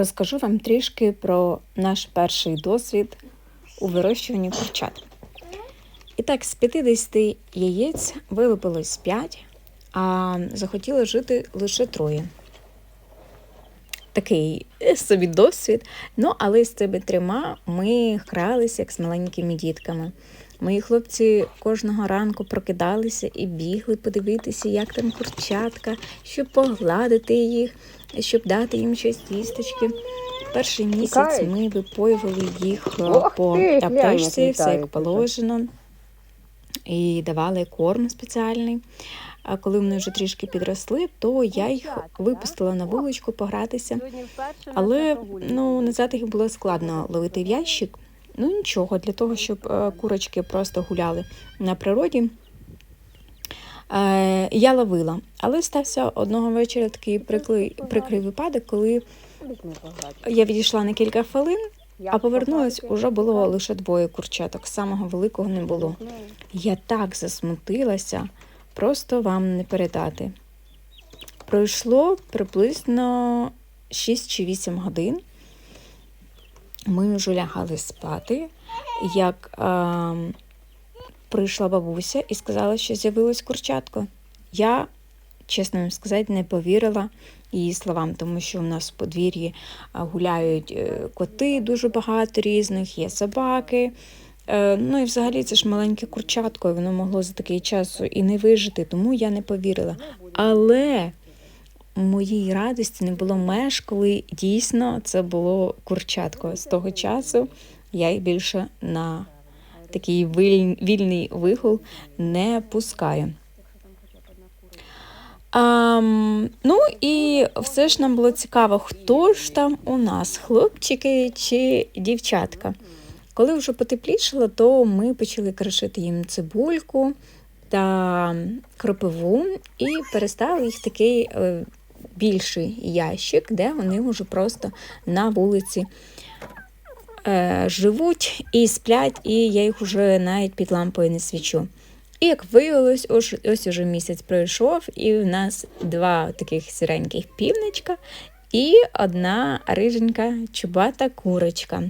розкажу вам трішки про наш перший досвід у вирощуванні курчат. І так, з 50 яєць вилупилось 5, а захотіло жити лише троє. Такий собі досвід. Ну, але з цими трьома ми гралися як з маленькими дітками. Мої хлопці кожного ранку прокидалися і бігли подивитися, як там курчатка, щоб погладити їх, щоб дати їм щось їсточки. Перший місяць ми випоювали їх е, Ох по ти, аптечці, все як положено, і давали корм спеціальний. А коли вони вже трішки підросли, то я їх випустила на вуличку погратися. Але ну, назад їх було складно ловити в ящик. Ну нічого, для того, щоб е, курочки просто гуляли на природі. Е, я ловила. Але стався одного вечора такий прикрий, прикрий випадок, коли я відійшла на кілька хвилин, а повернулась, уже було лише двоє курчаток, самого великого не було. Я так засмутилася, просто вам не передати. Пройшло приблизно 6 чи 8 годин. Ми вже лягали спати, як е, прийшла бабуся і сказала, що з'явилось курчатко. Я, чесно вам сказати, не повірила її словам, тому що у нас в подвір'ї гуляють е, коти дуже багато різних, є собаки. Е, Ну і взагалі це ж маленьке курчатко, і воно могло за такий час і не вижити, тому я не повірила. Але моїй радості не було меж, коли дійсно це було курчатко. З того часу я їх більше на такий вільний вигул не пускаю. А, ну і все ж нам було цікаво, хто ж там у нас, хлопчики чи дівчатка. Коли вже потеплішало, то ми почали кришити їм цибульку та кропиву і переставили їх в такий е, більший ящик, де вони вже просто на вулиці е, живуть і сплять, і я їх вже навіть під лампою не свічу. І як виявилось, ось, ось уже місяць пройшов, і в нас два таких сіреньких півничка і одна риженька чубата курочка.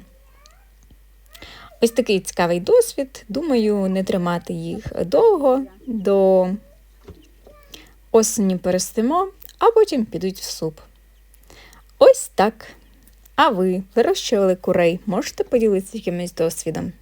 Ось такий цікавий досвід. Думаю, не тримати їх довго, до осені перестимо, а потім підуть в суп. Ось так. А ви вирощували курей? Можете поділитися якимось досвідом?